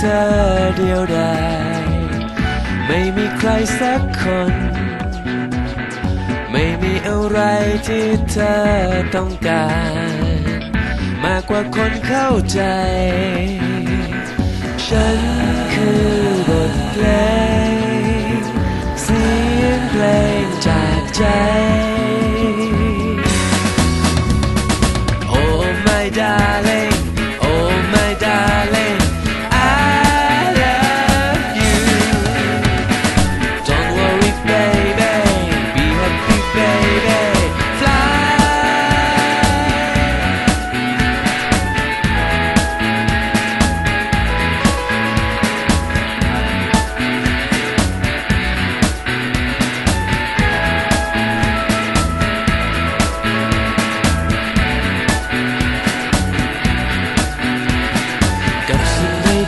เธอเดียวดายไม่มีใครสักคน ไม่มีอะไรที่เธอต้องการ มากกว่าคนเข้าใจ ฉันคือบทเพลงเสียงเพลงจากใจ Oh my darling Oh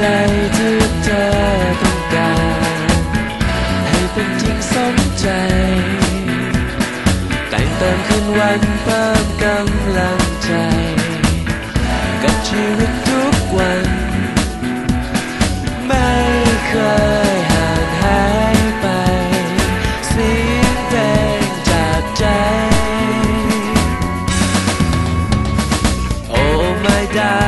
ใดที่เธอต้องการ ให้เป็นจริงสมใจ แต่งเติมคืนวันเพิ่มกำลังใจ กับชีวิตทุกวัน ไม่เคยห่างหายไป เสียงเพลงจากใจ Oh my darling